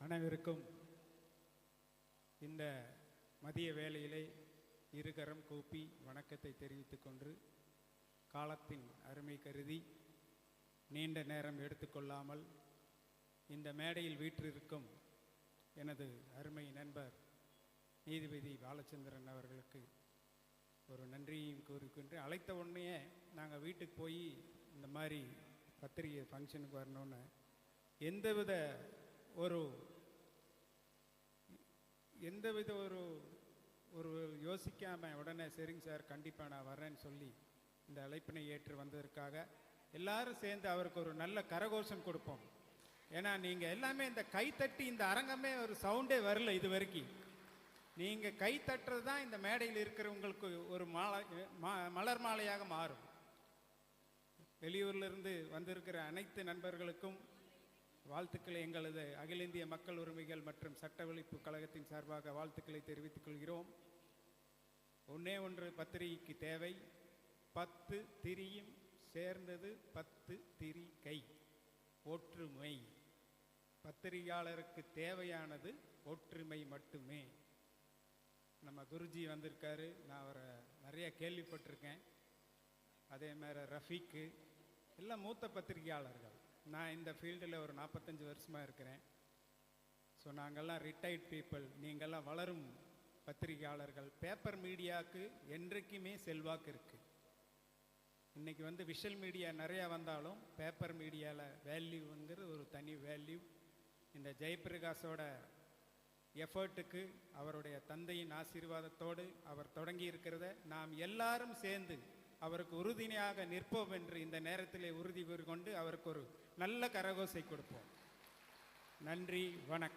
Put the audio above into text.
அனைவருக்கும் இந்த மதிய வேளையிலே இருகரம் கூப்பி வணக்கத்தை தெரிவித்துக் கொண்டு காலத்தின் அருமை கருதி நீண்ட நேரம் எடுத்துக்கொள்ளாமல் இந்த மேடையில் வீற்றிருக்கும் எனது அருமை நண்பர் நீதிபதி பாலச்சந்திரன் அவர்களுக்கு ஒரு நன்றியையும் கூறிக்கொண்டு அழைத்த உடனே நாங்கள் வீட்டுக்கு போய் இந்த மாதிரி பத்திரிகை ஃபங்க்ஷனுக்கு வரணும்னு எந்தவித ஒரு எந்தவித ஒரு ஒரு யோசிக்காம உடனே சரிங்க சார் கண்டிப்பாக நான் வரேன்னு சொல்லி இந்த அழைப்பினை ஏற்று வந்ததற்காக எல்லாரும் சேர்ந்து அவருக்கு ஒரு நல்ல கரகோஷம் கொடுப்போம். ஏன்னா நீங்கள் எல்லாமே இந்த கைத்தட்டி இந்த அரங்கமே ஒரு சவுண்டே வரல இது வரைக்கும். நீங்கள் கை தட்டுறது தான் இந்த மேடையில் இருக்கிறவங்களுக்கு ஒரு மாலை மா- மலர் மாலையாக மாறும். வெளியூர்லேருந்து வந்திருக்கிற அனைத்து நண்பர்களுக்கும் வாழ்த்துக்களை எங்களது அகில இந்திய மக்கள் உரிமைகள் மற்றும் சட்ட ஒழிப்பு கழகத்தின் சார்பாக வாழ்த்துக்களை தெரிவித்துக் கொள்கிறோம். ஒன்றே ஒன்று பத்திரிகைக்கு தேவை. பத்து திரியும் சேர்ந்தது பத்து திரி கை. ஒற்றுமை. பத்திரிகையாளருக்கு தேவையானது ஒற்றுமை மட்டுமே. நம்ம குருஜி வந்திருக்காரு. நான் அவரை நிறைய கேள்விப்பட்டிருக்கேன். அதே மாதிரி ரஃபீக்கு. எல்லாம் மூத்த பத்திரிகையாளர்கள். நான் இந்த ஃபீல்டில் ஒரு நாற்பத்தஞ்சு வருஷமாக இருக்கிறேன். ஸோ நாங்கள்லாம் ரிட்டையர்ட் பீப்புள் நீங்கள்லாம் வளரும் பத்திரிகையாளர்கள். பேப்பர் மீடியாவுக்கு என்றைக்குமே செல்வாக்கு இருக்குது இன்றைக்கி வந்து விஷுவல் மீடியா நிறையா வந்தாலும் பேப்பர் மீடியாவில் வேல்யூங்கிறது ஒரு தனி வேல்யூ இந்த ஜெயபிரகாஷோட எஃபர்ட்டுக்கு அவருடைய தந்தையின் ஆசீர்வாதத்தோடு அவர் தொடங்கி இருக்கிறத நாம் எல்லாரும் சேர்ந்து அவருக்கு உறுதுணையாக நிற்போம் என்று இந்த நேரத்திலே உறுதி கூறிக்கொண்டு அவருக்கு ஒரு நல்ல கரகோசை கொடுப்போம். நன்றி வணக்கம்.